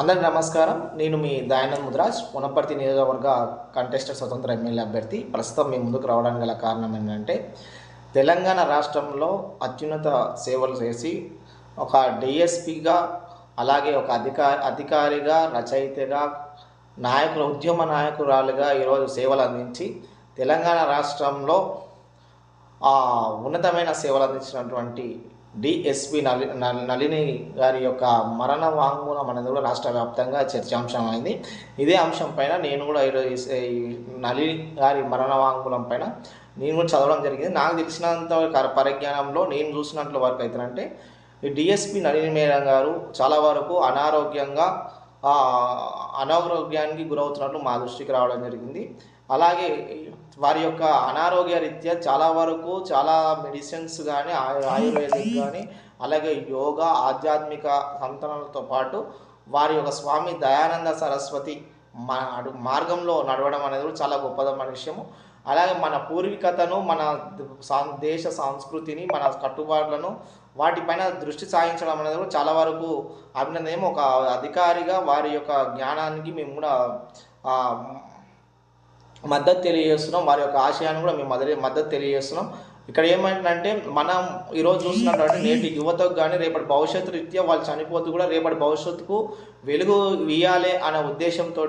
అందరికి నమస్కారం. నేను మీ దయానంద్ ముద్రాజ్ పునపర్తి నియోజకవర్గ కంటెస్టెడ్ స్వతంత్ర ఎమ్మెల్యే అభ్యర్థి. ప్రస్తుతం మీ ముందుకు రావడానికి గల కారణం ఏంటంటే తెలంగాణ రాష్ట్రంలో అత్యున్నత సేవలు చేసి ఒక డిఎస్పిగా అలాగే ఒక అధికా అధికారిగా రచయితగా నాయకుల ఉద్యమ నాయకురాలుగా ఈరోజు సేవలు అందించి తెలంగాణ రాష్ట్రంలో ఆ ఉన్నతమైన సేవలు అందించినటువంటి డిఎస్పి నలి నల్- నళిని గారి యొక్క మరణ వాంగ్మూలం అనేది కూడా రాష్ట్ర వ్యాప్తంగా చర్చాంశమైంది. అయింది ఇదే అంశం పైన నేను కూడా ఈరోజు ఈ- నళిని గారి మరణ వాంగ్మూలం పైన నేను కూడా చదవడం జరిగింది. నాకు తెలిసినంత పరిజ్ఞానంలో నేను చూసినట్లు వరకు అయితేనంటే ఈ డిఎస్పి నళిని మేడం గారు చాలా వరకు అనారోగ్యంగా అనారోగ్యానికి గురవుతున్నట్లు మా దృష్టికి రావడం జరిగింది. అలాగే వారి యొక్క అనారోగ్య రీత్యా చాలా వరకు చాలా మెడిసిన్స్ కానీ ఆయుర్వేదిక్ కానీ అలాగే యోగా ఆధ్యాత్మిక సంతనాలతో పాటు వారి యొక్క స్వామి దయానంద సరస్వతి మార్గంలో నడవడం అనేది కూడా చాలా గొప్పదమైన విషయము. అలాగే మన పూర్వీకతను మన దేశ సంస్కృతిని మన కట్టుబాట్లను వాటిపైన దృష్టి సాగించడం అనేది కూడా చాలా వరకు అభినందనం ఒక అధికారిగా వారి యొక్క జ్ఞానానికి మేము కూడా మద్దతు తెలియజేస్తున్నాం. వారి యొక్క ఆశయాన్ని కూడా మేము మద్దతు మద్దతు తెలియజేస్తున్నాం. ఇక్కడ ఏమంటే మనం ఈరోజు చూస్తున్నటువంటి నేటి యువతకు కానీ రేపటి భవిష్యత్తు రీత్యా వాళ్ళు చనిపోతూ కూడా రేపటి భవిష్యత్తుకు వెలుగు ఇయ్యాలి అనే ఉద్దేశంతో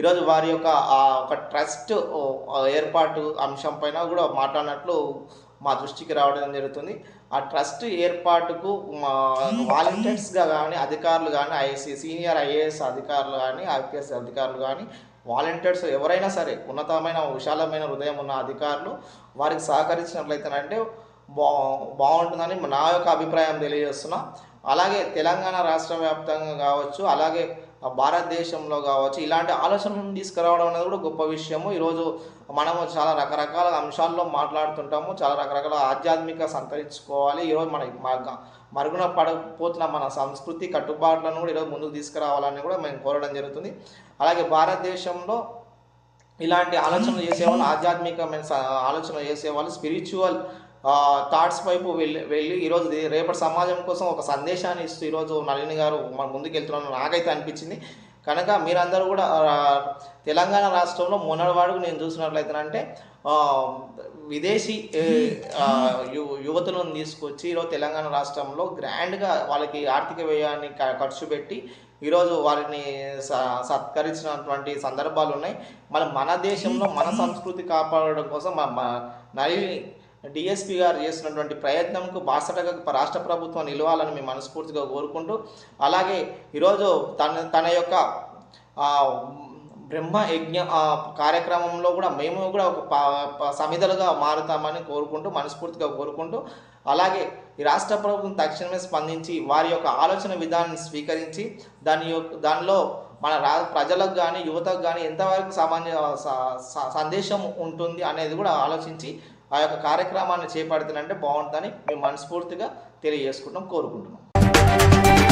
ఈరోజు వారి యొక్క ఒక ట్రస్ట్ ఏర్పాటు అంశం పైన కూడా మాట్లాడినట్లు మా దృష్టికి రావడం జరుగుతుంది. ఆ ట్రస్ట్ ఏర్పాటుకు మా వాలంటీర్స్గా కానీ అధికారులు కానీ ఐసీ సీనియర్ ఐఏఎస్ అధికారులు కానీ ఐపీఎస్ అధికారులు కానీ వాలంటీర్స్ ఎవరైనా సరే ఉన్నతమైన విశాలమైన హృదయం ఉన్న అధికారులు వారికి సహకరించినట్లయితేనంటే బా బాగుంటుందని నా యొక్క అభిప్రాయం తెలియజేస్తున్నా. అలాగే తెలంగాణ రాష్ట్ర వ్యాప్తంగా కావచ్చు అలాగే భారతదేశంలో కావచ్చు ఇలాంటి ఆలోచనలను తీసుకురావడం అనేది కూడా గొప్ప విషయము. ఈరోజు మనము చాలా రకరకాల అంశాల్లో మాట్లాడుతుంటాము చాలా రకరకాల ఆధ్యాత్మిక సంతరించుకోవాలి. ఈరోజు మన మరుగున పడకపోతున్న మన సంస్కృతి కట్టుబాట్లను కూడా ఈరోజు ముందుకు తీసుకురావాలని కూడా మేము కోరడం జరుగుతుంది. అలాగే భారతదేశంలో ఇలాంటి ఆలోచనలు చేసేవాళ్ళు ఆధ్యాత్మికమైన స- ఆలోచనలు చేసేవాళ్ళు స్పిరిచువల్ థాట్స్ వైపు వెళ్ళి వెళ్ళి ఈరోజు రేపటి సమాజం కోసం ఒక సందేశాన్ని ఇస్తూ ఈరోజు నళిని గారు మన ముందుకు వెళ్తున్నాను నాకైతే అనిపించింది. కనుక మీరందరూ కూడా తెలంగాణ రాష్ట్రంలో మొన్నటివాడుకు నేను చూసినట్లయితేనంటే విదేశీ యు- యువతులను తీసుకొచ్చి ఈరోజు తెలంగాణ రాష్ట్రంలో గ్రాండ్గా వాళ్ళకి ఆర్థిక వ్యయాన్ని ఖర్చు పెట్టి ఈరోజు వారిని స- సత్కరించినటువంటి సందర్భాలు ఉన్నాయి మన మన దేశంలో మన సంస్కృతి కాపాడడం కోసం మన నలిని నళిని డిఎస్పీ గారు చేస్తున్నటువంటి ప్రయత్నంకు బాసటగా రాష్ట్ర ప్రభుత్వం నిలవాలని మేము మనస్ఫూర్తిగా కోరుకుంటూ అలాగే ఈరోజు తన తన యొక్క బ్రహ్మ యజ్ఞ కార్యక్రమంలో కూడా మేము కూడా ఒక సమిధలుగా మారుతామని కోరుకుంటూ మనస్ఫూర్తిగా కోరుకుంటూ అలాగే ఈ రాష్ట్ర ప్రభుత్వం తక్షణమే స్పందించి వారి యొక్క ఆలోచన విధానాన్ని స్వీకరించి దాని యొక్క దానిలో మన రా ప్రజలకు కానీ యువతకు కానీ ఎంతవరకు సామాన్య స- స- సందేశం ఉంటుంది అనేది కూడా ఆలోచించి ఆ యొక్క కార్యక్రమాన్ని చేపడుతున్నంటే బాగుంటుందని మేము మనస్ఫూర్తిగా తెలియజేసుకుంటాం కోరుకుంటున్నాం.